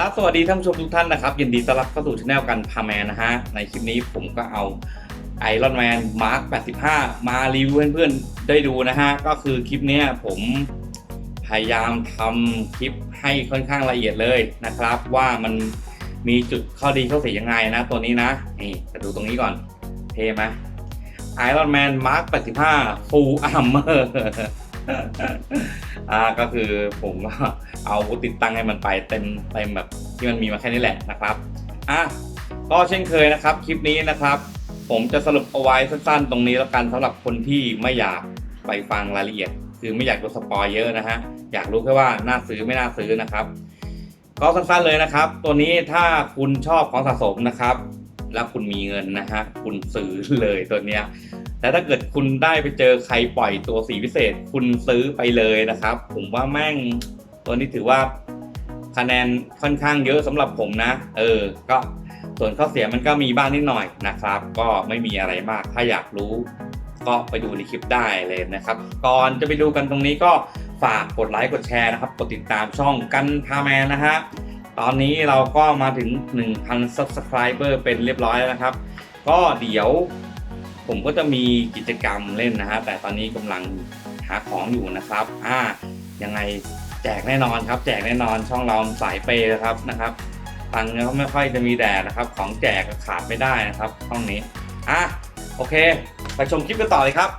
ครับสวัสดีท่านผู้ชมทุกท่านนะครับ ยินดีต้อนรับเข้าสู่ช anel กันพาแมนนะฮะ ในคลิปนี้ผมก็เอาไอรอนแมนมาร์ค85 มารีวิวเพื่อนๆ ได้ดูนะฮะ ก็คือคลิปเนี้ยผมพยายามทำคลิปให้ค่อนข้างละเอียดเลยนะครับ ว่ามันมีจุดข้อดีข้อเสียยังไงนะ ตัวนี้นะ นี่จะดูตรงนี้ก่อน เท่ไหมไอรอนแมนมาร์ค85 full armor อ่าก็คือผมก็เอาติดตั้งให้มันไปเต็มเต็มแบบที่มันมีมาแค่นี้แหละนะครับอะก็เช่นเคยนะครับคลิปนี้นะครับ ผมจะสรุปเอาไว้สั้นๆ ตรงนี้แล้วกันสำหรับคนที่ไม่อยากไปฟังรายละเอียด คือไม่อยากดูสปอยเยอะนะฮะอยากรู้แค่ว่าน่าซื้อไม่น่าซื้อนะครับก็สั้นๆเลยนะครับ ตัวนี้ถ้าคุณชอบของสะสมนะครับ แล้วคุณมีเงินนะฮะคุณซื้อเลยตัวเนี้ยแต่ถ้าเกิดคุณได้ไปเจอใครปล่อยตัวสีพิเศษ คุณซื้อไปเลยนะครับ ผมว่าแม่งตัวนี้ถือว่าคะแนนค่อนข้างเยอะสำหรับผมนะ เออ ก็ส่วนข้อเสียมันก็มีบ้างนิดหน่อยนะครับ ก็ไม่มีอะไรมาก ถ้าอยากรู้ก็ไปดูในคลิปได้เลยนะครับ ก่อนจะไปดูกันตรงนี้ก็ฝากกดไลค์กดแชร์นะครับ กดติดตามช่องกันพาแมนนะฮะ ตอนนี้เราก็มาถึง 1,000 subscriber เป็นเรียบร้อยแล้วนะครับ ก็เดี๋ยวผมก็จะมีกิจกรรมเล่นนะฮะแต่ตอนนี้กำลังหาของอยู่นะครับ อ่า ยังไงแจกแน่นอนครับ แจกแน่นอนช่องเราสายเปย์นะครับนะครับตังค์ก็ไม่ค่อยจะมีแดดนะครับ ของแจกขาดไม่ได้นะครับช่องนี้ อะ โอเค ไปชมคลิปกันต่อเลยครับ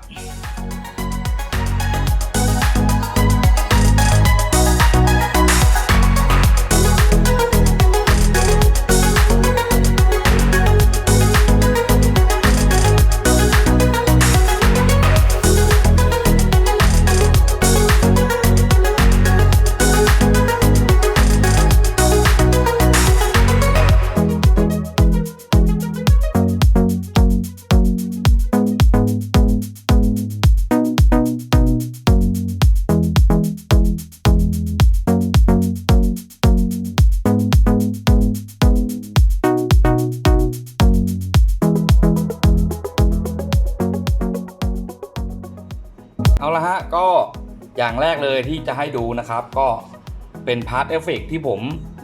เอาละฮะก็อย่างแรกเลยที่จะให้ดูนะครับ ก็เป็นพาร์ทเอฟเฟกที่ผม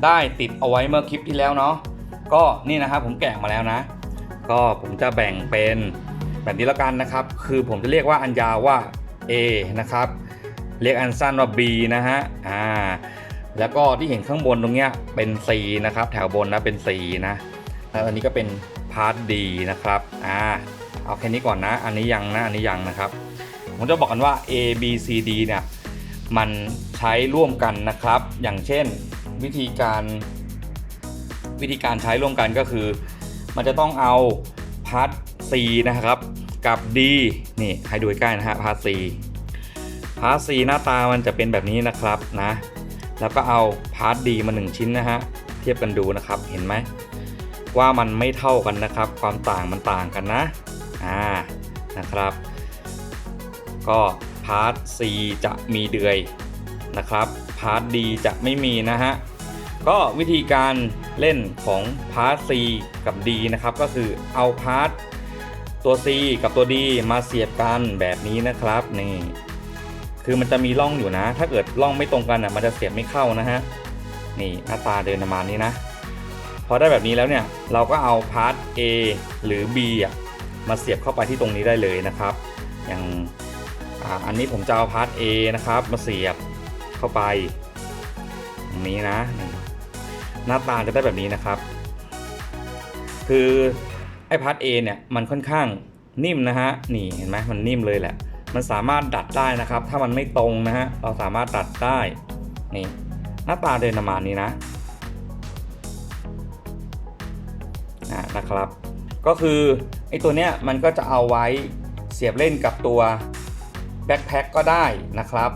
ได้ติดเอาไว้เมื่อคลิปที่แล้วเนาะก็นี่นะครับผมแกะมาแล้วนะ ก็ผมจะแบ่งเป็นแบบนี้แล้วกันนะครับ คือผมจะเรียกว่าอันยาวว่า A นะครับ เรียกอันสั้นว่า B นะฮะอ่าแล้วก็ที่เห็นข้างบนตรงเนี้ยเป็น C นะครับ แถวบนนะเป็น C นะแล้วอันนี้ก็เป็นพาร์ท D นะครับอ่าเอาแค่นี้ก่อนนะ อันนี้ยังนะอันนี้ยังนะครับ ผมจะบอกกันว่า A B C D เนี่ยมันใช้ร่วมกันนะครับ อย่างเช่นวิธีการวิธีการใช้ร่วมกันก็คือ มันจะต้องเอาพาร์ท C นะครับ กับ D นี่ให้ดูใกล้นะฮะพาร์ท C พาร์ท C หน้าตามันจะเป็นแบบนี้นะครับนะ แล้วก็เอาพาร์ท D มา 1 ชิ้นนะฮะเทียบกันดูนะครับเห็นไหมว่ามันไม่เท่ากันนะครับ ความต่างมันต่างกันนะอ่านะครับ ก็พาร์ท C จะมีเดือยนะครับ พาร์ท D จะไม่มีนะฮะ ก็วิธีการเล่นของพาร์ท C กับ D นะครับ ก็คือเอาพาร์ทตัว C กับตัว D มาเสียบกันแบบนี้นะครับนี่คือมันจะมีร่องอยู่นะ ถ้าเกิดร่องไม่ตรงกันอะมันจะเสียบไม่เข้านะฮะ นี่หน้าตาเดินประมาณนี้นะ พอได้แบบนี้แล้วเนี่ยเราก็เอาพาร์ท A หรือ B อะมาเสียบเข้าไปที่ตรงนี้ได้เลยนะครับ อย่าง อันนี้ผมจะเอาพาร์ท A นะครับ มาเสียบเข้าไปตรงนี้นะ หน้าตาจะได้แบบนี้นะครับ คือไอ้พาร์ท A เนี่ยมันค่อนข้างนิ่มนะฮะ นี่เห็นไหมมันนิ่มเลยแหละ มันสามารถดัดได้นะครับ ถ้ามันไม่ตรงนะฮะ เราสามารถดัดได้ นี่ หน้าตาเดินประมาณนี้นะนะครับ ก็คือไอ้ตัวเนี้ยมันก็จะเอาไว้เสียบเล่นกับตัว แบ็คแพ็คก็ได้นะครับ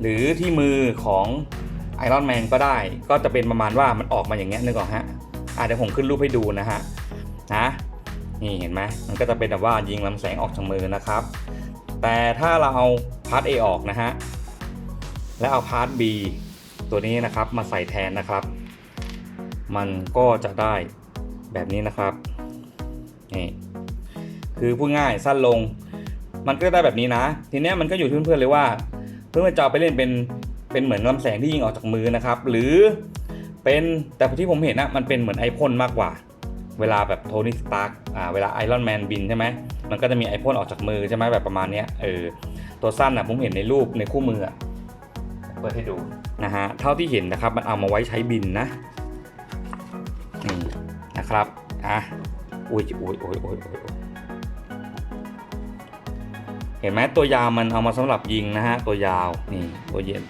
หรือที่มือของไอรอนแมนก็ได้ ก็จะเป็นประมาณว่ามันออกมาอย่างเงี้ยนึกออกฮะอะเดี๋ยวผมขึ้นรูปให้ดูนะฮะนะนี่เห็นไหมมันก็จะเป็นแบบว่ายิงลำแสงออกจากมือนะครับ แต่ถ้าเราเอาพาร์ท A ออกนะฮะและเอาพาร์ท B ตัวนี้นะครับมาใส่แทนนะครับ มันก็จะได้แบบนี้นะครับนี่คือพูดง่ายสั้นลง มันก็ได้แบบนี้นะ ทีเนี้ยมันก็อยู่ที่เพื่อนๆเลยว่า เพื่อนๆจะไปเล่นเป็นเป็นเหมือนลำแสงที่ยิงออกจากมือนะครับ หรือเป็นแต่ที่ผมเห็นนะมันเป็นเหมือนไอพ่นมากกว่า เวลาแบบโทนี่สตาร์กอ่าเวลาไอรอนแมนบินใช่ไหมมันก็จะมีไอพ่นออกจากมือใช่ไหมแบบประมาณเนี้ยเออตัวสั้นอะผมเห็นในรูปในคู่มือเปิดให้ดูนะฮะเท่าที่เห็นนะครับมันเอามาไว้ใช้บินนะนี่นะครับอะอุ้ยอุ้ยอุ้ยอุ้ยอุ้ยอย ห็นไหมตัวยาวมันเอามาสำหรับยิงนะฮะตัวยาวนี่ตัวเย็น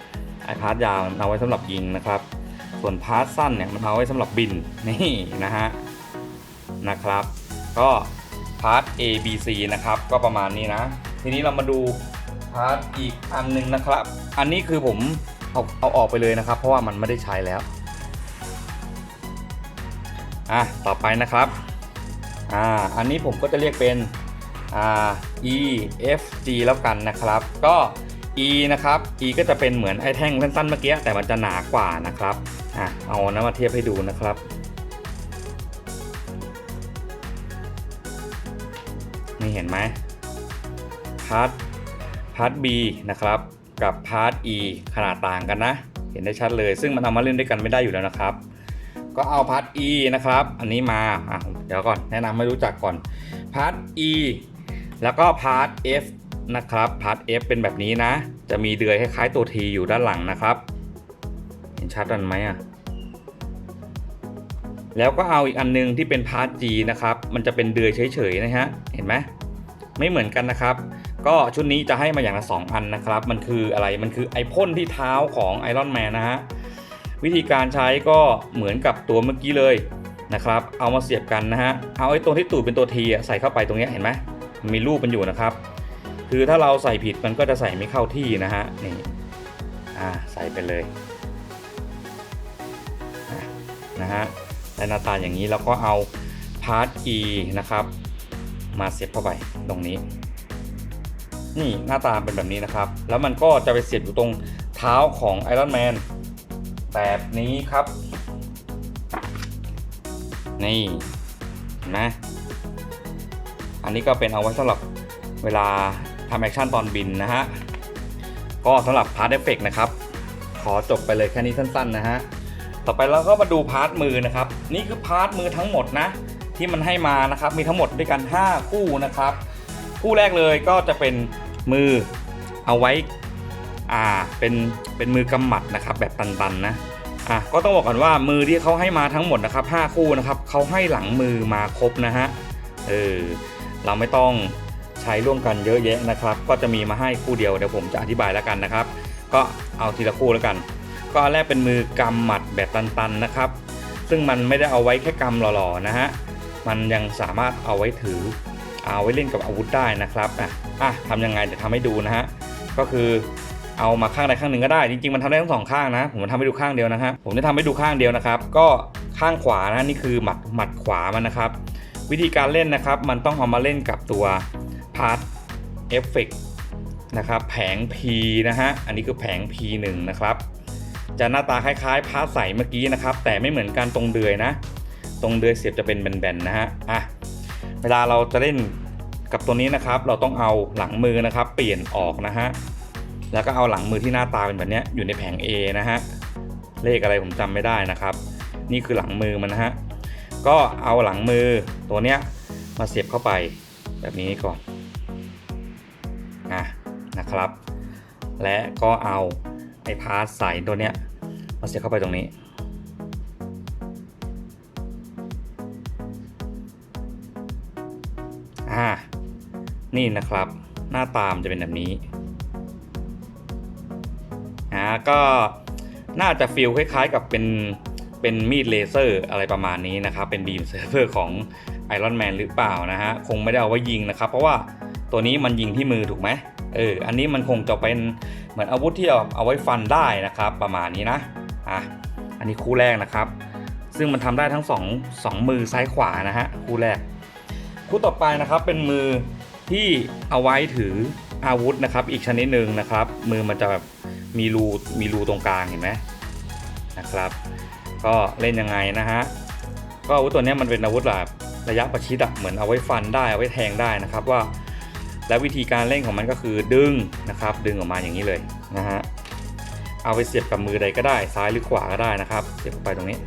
ไอพาร์ทยาวเอาไว้สำหรับยิงนะครับ ส่วนพาร์ทสั้นเนี่ยมันเอาไว้สำหรับบินนี่นะฮะนะครับ ก็พาร์ท A B C นะครับก็ประมาณนี้นะ ทีนี้เรามาดูพาร์ทอีกอันหนึงนะครับ อันนี้คือผมเอาเอาออกไปเลยนะครับ เพราะว่ามันไม่ได้ใช้แล้วอะต่อไปนะครับอ่าอันนี้ผมก็จะเรียกเป็น อ่า E F G แล้วกันนะครับ ก็ E นะครับ E ก็จะเป็นเหมือนไอ้แท่งสั้นๆเมื่อกี้แต่มันจะหนากว่านะครับอะเอานะมาเทียบให้ดูนะครับนี่เห็นไหมพาร์ทพาร์ท B นะครับ กับพาร์ท E ขนาดต่างกันนะ เห็นได้ชัดเลย ซึ่งมันเอามาเล่นด้วยกันไม่ได้อยู่แล้วนะครับ ก็เอาพาร์ท E นะครับ อันนี้มาอะเดี๋ยวก่อนแนะนำให้รู้จักก่อนพาร์ท E แล้วก็พาร์ท F นะครับพาร์ท F เป็นแบบนี้นะ จะมีเดือยคล้ายๆตัว T อยู่ด้านหลังนะครับ เห็นชัดกันไหมอะแล้วก็เอาอีกอันนึงที่เป็นพาร์ท G นะครับ มันจะเป็นเดือยเฉยๆนะฮะ เห็นไหมไม่เหมือนกันนะครับ ก็ชุดนี้จะให้มาอย่างละ2อันนะครับ มันคืออะไร มันคือไอพ่นที่เท้าของไอรอนแมนนะฮะ วิธีการใช้ก็เหมือนกับตัวเมื่อกี้เลยนะครับ เอามาเสียบกันนะฮะ เอาไอ้ตัวที่ตูดเป็นตัวทีใส่เข้าไปตรงเนี้ยเห็นไหม มีรูปมันอยู่นะครับ คือถ้าเราใส่ผิดมันก็จะใส่ไม่เข้าที่นะฮะนี่อ่าใส่ไปเลยนะฮะและหน้าตาอย่างนี้เราก็เอาพาร์ท E นะครับ มาเสียบเข้าไปตรงนี้ นี่หน้าตาเป็นแบบนี้นะครับ แล้วมันก็จะไปเสียบอยู่ตรงเท้าของไอรอนแมนแบบนี้ครับ นี่เห็นไหม อันนี้ก็เป็นเอาไว้สำหรับเวลาทำแอคชั่นตอนบินนะฮะ ก็สำหรับพาร์ทเอฟเฟกนะครับ ขอจบไปเลยแค่นี้สั้นๆนะฮะ ต่อไปเราก็มาดูพาร์ทมือนะครับ นี่คือพาร์ทมือทั้งหมดนะ ที่มันให้มานะครับ มีทั้งหมดด้วยกัน 5 คู่นะครับ คู่แรกเลยก็จะเป็นมือเอาไว้อ่าเป็นเป็นมือกำหมัดนะครับแบบตันๆนะอะก็ต้องบอกก่อนว่ามือที่เขาให้มาทั้งหมดนะครับ5คู่นะครับเขาให้หลังมือมาครบนะฮะเออ เราไม่ต้องใช้ร่วมกันเยอะแยะนะครับ ก็จะมีมาให้คู่เดียวเดี๋ยวผมจะอธิบายแล้วกันนะครับ ก็เอาทีละคู่แล้วกัน ก็อันแรกเป็นมือกำหมัดแบบตันๆนะครับ ซึ่งมันไม่ได้เอาไว้แค่กำหล่อๆนะฮะมันยังสามารถเอาไว้ถือ เอาไว้เล่นกับอาวุธได้นะครับอะอะทำยังไงเดี๋ยวทำให้ดูนะฮะก็คือเอามาข้างใดข้างหนึ่งก็ได้ จริงๆมันทำได้ทั้งสองข้างนะ ผมจะทำให้ดูข้างเดียวนะฮะผมจะทำให้ดูข้างเดียวนะครับ ก็ข้างขวานะนี่คือหมัดหมัดขวามันนะครับ วิธีการเล่นนะครับ มันต้องเอามาเล่นกับตัวพาร์ทเอฟเฟกนะครับแผง P นะฮะ อันนี้คือแผง P1 นะครับ จะหน้าตาคล้ายๆพาร์ทใสเมื่อกี้นะครับ แต่ไม่เหมือนกันตรงเดือยนะ ตรงเดือยเสียบจะเป็นแบนๆนะฮะอะเวลาเราจะเล่นกับตัวนี้นะครับ เราต้องเอาหลังมือนะครับ เปลี่ยนออกนะฮะแล้วก็เอาหลังมือที่หน้าตาเป็นแบบนี้อยู่ในแผง A นะฮะเลขอะไรผมจำไม่ได้นะครับ นี่คือหลังมือมันนะฮะ ก็เอาหลังมือตัวเนี้ยมาเสียบเข้าไปแบบนี้ก่อนอะนะครับ และก็เอาไอ้พาร์ทใสตัวเนี้ยมาเสียบเข้าไปตรงนี้อ่านี่นะครับหน้าตามจะเป็นแบบนี้อ่าก็น่าจะฟีลคล้ายๆกับเป็น เป็นมีดเลเซอร์อะไรประมาณนี้นะครับ เป็นบีมเซอร์เฟอร์ของไอรอนแมนหรือเปล่านะฮะ คงไม่ได้เอาไว้ยิงนะครับ เพราะว่าตัวนี้มันยิงที่มือถูกไหมเออ อันนี้มันคงจะเป็นเหมือนอาวุธที่เอาเอาไว้ฟันได้นะครับ ประมาณนี้นะ อะ อันนี้คู่แรกนะครับ ซึ่งมันทำได้ทั้งสองสองมือซ้ายขวานะฮะ คู่แรก คู่ต่อไปนะครับ เป็นมือที่เอาไว้ถืออาวุธนะครับ อีกชนิดหนึ่งนะครับ มือมันจะแบบมีรู มีรูตรงกลางเห็นไหมนะครับ ก็เล่นยังไงนะฮะก็อาวุธตัวนี้มันเป็นอาวุธแบบระยะประชิดอะเหมือนเอาไว้ฟันได้เอาไว้แทงได้นะครับว่า และวิธีการเล่นของมันก็คือดึงนะครับ ดึงออกมาอย่างนี้เลยนะฮะเอาไปเสียบกับมือใดก็ได้ซ้ายหรือขวาก็ได้นะครับ เสียบเข้าไปตรงนี้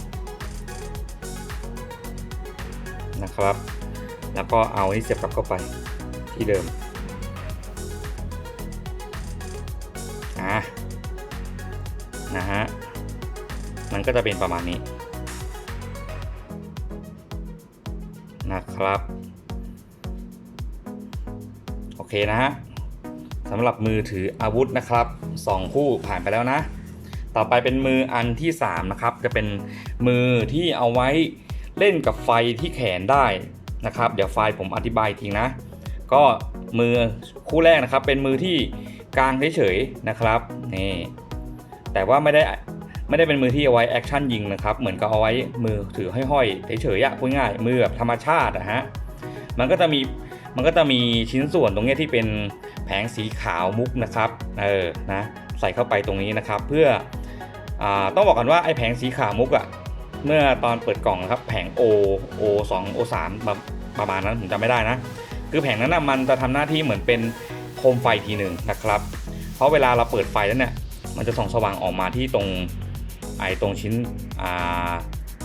นะครับ แล้วก็เอาที่เสียบกลับเข้าไปที่เดิม ก็จะเป็นประมาณนี้นะครับ โอเคนะฮะสำหรับมือถืออาวุธนะครับ 2 คู่ผ่านไปแล้วนะ ต่อไปเป็นมืออันที่ 3 นะครับ จะเป็นมือที่เอาไว้เล่นกับไฟที่แขนได้นะครับ เดี๋ยวไฟผมอธิบายทีนะ ก็มือคู่แรกนะครับ เป็นมือที่กลางเฉยๆนะครับนี่แต่ว่าไม่ได้ ไม่ได้เป็นมือที่เอาไว้แอคชั่นยิงนะครับ เหมือนกับเอาไว้มือถือห้อยๆเฉยๆอะพูดง่ายมือแบบธรรมชาติอะฮะมันก็จะมีมันก็จะมีชิ้นส่วนตรงนี้ที่เป็นแผงสีขาวมุกนะครับเออนะใส่เข้าไปตรงนี้นะครับ เพื่ออต้องบอกกันว่าไอ้แผงสีขาวมุกอะเมื่อตอนเปิดกล่องนะครับแผง O O 2 O 3ประประมาณนั้นผมจำไม่ได้นะ คือแผงนั้นนะมันจะทำหน้าที่เหมือนเป็นโคมไฟทีหนึ่งนะครับ เพราะเวลาเราเปิดไฟแล้วเนี่ยมันจะส่องสว่างออกมาที่ตรง ไอตรงชิ้น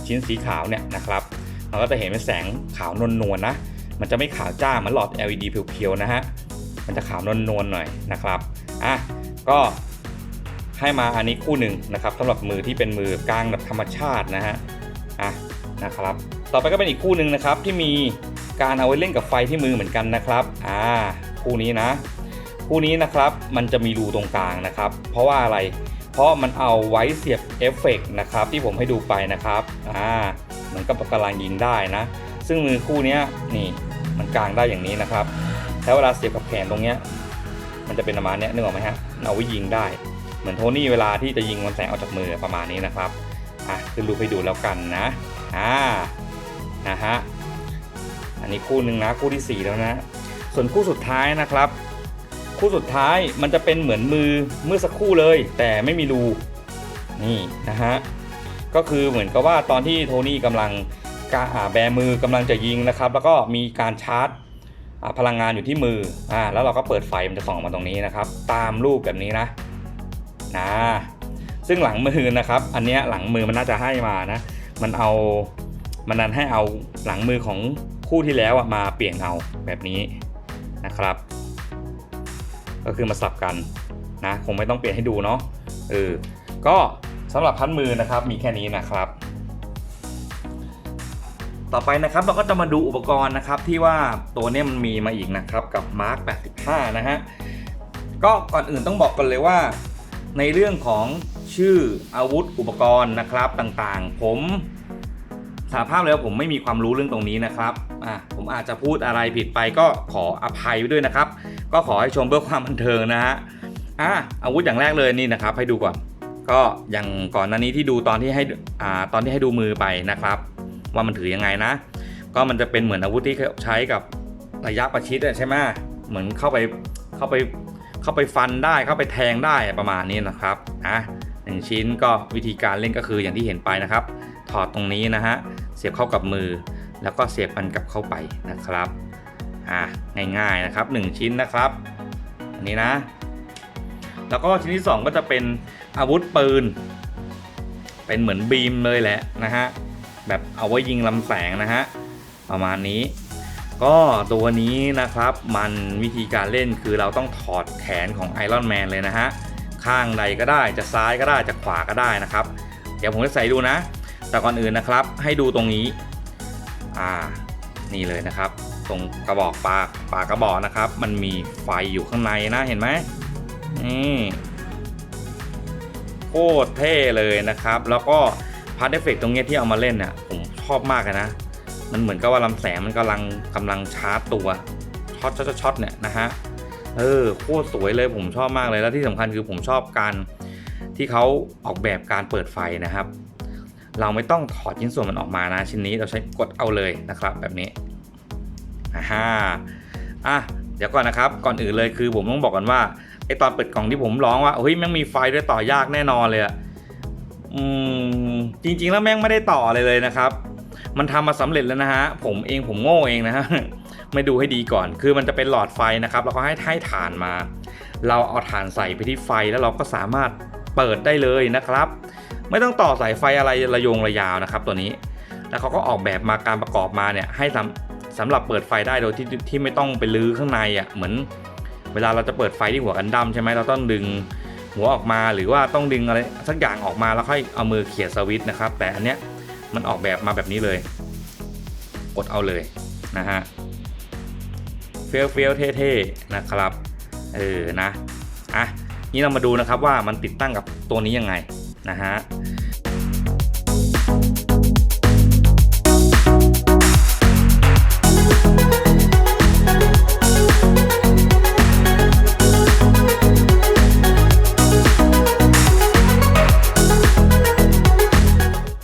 ชิ้นสีขาวเนี่ยนะครับมันก็จะเห็นเป็นแสงขาวนวลนวลๆนะมันจะไม่ขาวจ้าเหมือนหลอด LED เพียวๆนะฮะมันจะขาวนวลนวลๆหน่อยนะครับอะก็ให้มาอันนี้คู่หนึ่งนะครับสำหรับมือที่เป็นมือกลางแบบธรรมชาตินะฮะอะนะครับต่อไปก็เป็นอีกคู่หนึ่งนะครับที่มีการเอาไว้เล่นกับไฟที่มือเหมือนกันนะครับอ่าคู่นี้นะ คู่นี้นะครับมันจะมีรูตรงกลางนะครับ เพราะว่าอะไร เพราะมันเอาไว้เสียบเอฟเฟกต์นะครับที่ผมให้ดูไปนะครับอ่าเหมือนกับกำลังยิงได้นะ ซึ่งมือคู่นี้นี่มันกลางได้อย่างนี้นะครับแล้วเวลาเสียบกับแขนตรงเนี้ยมันจะเป็นประมาณเนี้ยนึกออกไหมฮะเอาไว้ยิงได้ เหมือนโทนี่เวลาที่จะยิงมันแสงออกจากมือประมาณนี้นะครับอะขึ้นรูปให้ดูแล้วกันนะอ่านะฮะอันนี้คู่หนึ่งนะคู่ที่สี่แล้วนะ ส่วนคู่สุดท้ายนะครับ คู่สุดท้ายมันจะเป็นเหมือนมือเมื่อสักครู่เลย แต่ไม่มีรูนี่นะฮะก็คือเหมือนกับว่าตอนที่โทนี่กำลังกาอ่าแบมือกำลังจะยิงนะครับ แล้วก็มีการชาร์จพลังงานอยู่ที่มืออ่าแล้วเราก็เปิดไฟมันจะส่องมาตรงนี้นะครับ ตามรูปแบบนี้นะนะซึ่งหลังมือนะครับ อันเนี้ยหลังมือมันน่าจะให้มานะ มันเอามันนั้นให้เอาหลังมือของคู่ที่แล้วอะมาเปลี่ยนเอาแบบนี้นะครับ ก็คือมาสับกันนะคงไม่ต้องเปลี่ยนให้ดูเนาะเออก็สำหรับพันมือนะครับมีแค่นี้นะครับ ต่อไปนะครับเราก็จะมาดูอุปกรณ์นะครับที่ว่าตัวนี้มันมีมาอีกนะครับกับ Mark 85 นะฮะก็ก่อนอื่นต้องบอกกันเลยว่า ในเรื่องของชื่ออาวุธอุปกรณ์นะครับต่างๆ ผมสาภาพเลยว่าผมไม่มีความรู้เรื่องตรงนี้นะครับอะผมอาจจะพูดอะไรผิดไปก็ขออภัยไว้ด้วยนะครับ ก็ขอให้ชมเพื่อความบันเทิงนะฮะอะอาวุธอย่างแรกเลยนี่นะครับให้ดูก่อน ก็อย่างก่อนหน้านี้ที่ดูตอนที่ให้อ่าตอนที่ให้ดูมือไปนะครับ ว่ามันถือยังไงนะ ก็มันจะเป็นเหมือนอาวุธที่ใช้กับระยะประชิดใช่ไหมเหมือนเข้าไปเข้าไปเข้าไปฟันได้เข้าไปแทงได้ประมาณนี้นะครับอะหนึ่งชิ้นก็วิธีการเล่นก็คืออย่างที่เห็นไปนะครับ ถอดตรงนี้นะฮะเสียบเข้ากับมือ แล้วก็เสียบมันกลับเข้าไปนะครับ อะง่ายๆนะครับ 1 ชิ้นนะครับ อันนี้นะ แล้วก็ชิ้นที่ 2 ก็จะเป็นอาวุธปืน เป็นเหมือนบีมเลยแหละนะฮะ แบบเอาไว้ยิงลำแสงนะฮะ ประมาณนี้ ก็ตัวนี้นะครับมันวิธีการเล่นคือเราต้องถอดแขนของไอรอนแมนเลยนะฮะ ข้างใดก็ได้จะซ้ายก็ได้จะขวาก็ได้นะครับ เดี๋ยวผมจะใส่ดูนะ แต่ก่อนอื่นนะครับให้ดูตรงนี้ อ่า นี่เลยนะครับ ตรงกระบอกปากปากกระบอกนะครับ มันมีไฟอยู่ข้างในนะเห็นไหมนี่โคตรเท่เลยนะครับ แล้วก็พาร์ทเอฟเฟกตรงนี้ที่เอามาเล่นเนี่ยผมชอบมากเลยนะ มันเหมือนกับว่าลำแสงมันกำลังกำลังชาร์จตัวช็อตช็อตช็อตเนี่ยนะฮะเออโคตรสวยเลยผมชอบมากเลยแล้วที่สำคัญคือผมชอบการที่เขาออกแบบการเปิดไฟนะครับ เราไม่ต้องถอดชิ้นส่วนมันออกมานะชิ้นนี้เราใช้กดเอาเลยนะครับแบบนี้ อ่าอะเดี๋ยวก่อนนะครับ ก่อนอื่นเลยคือผมต้องบอกกันว่าไอตอนเปิดกล่องที่ผมร้องว่าเฮ้ยแม่งมีไฟด้วยต่อยากแน่นอนเลยอะอืมจริง ๆ แล้วแม่งไม่ได้ต่อเลยเลยนะครับ มันทำมาสำเร็จแล้วนะฮะผมเองผมโง่เองนะฮะไม่ดูให้ดีก่อน คือมันจะเป็นหลอดไฟนะครับแล้วก็ให้ให้ถ่านมา เราเอาถ่านใส่ไปที่ไฟแล้วเราก็สามารถเปิดได้เลยนะครับ ไม่ต้องต่อสายไฟอะไรระยงระยาวนะครับ ตัวนี้ แล้วเขาก็ออกแบบมาการประกอบมาเนี่ยให้สำ สำหรับเปิดไฟได้โดยที่ที่ไม่ต้องไปลื้อข้างในอะเหมือนเวลาเราจะเปิดไฟที่หัวกันดั้มใช่ไหมเราต้องดึงหัวออกมาหรือว่าต้องดึงอะไรสักอย่างออกมาแล้วค่อยเอามือเขี่ยสวิตช์นะครับ แต่อันเนี้ยมันออกแบบมาแบบนี้เลย กดเอาเลยนะฮะเฟี้ยวเฟี้ยวเท่ๆนะครับเออนะอะนี่เรามาดูนะครับว่ามันติดตั้งกับตัวนี้ยังไงนะฮะ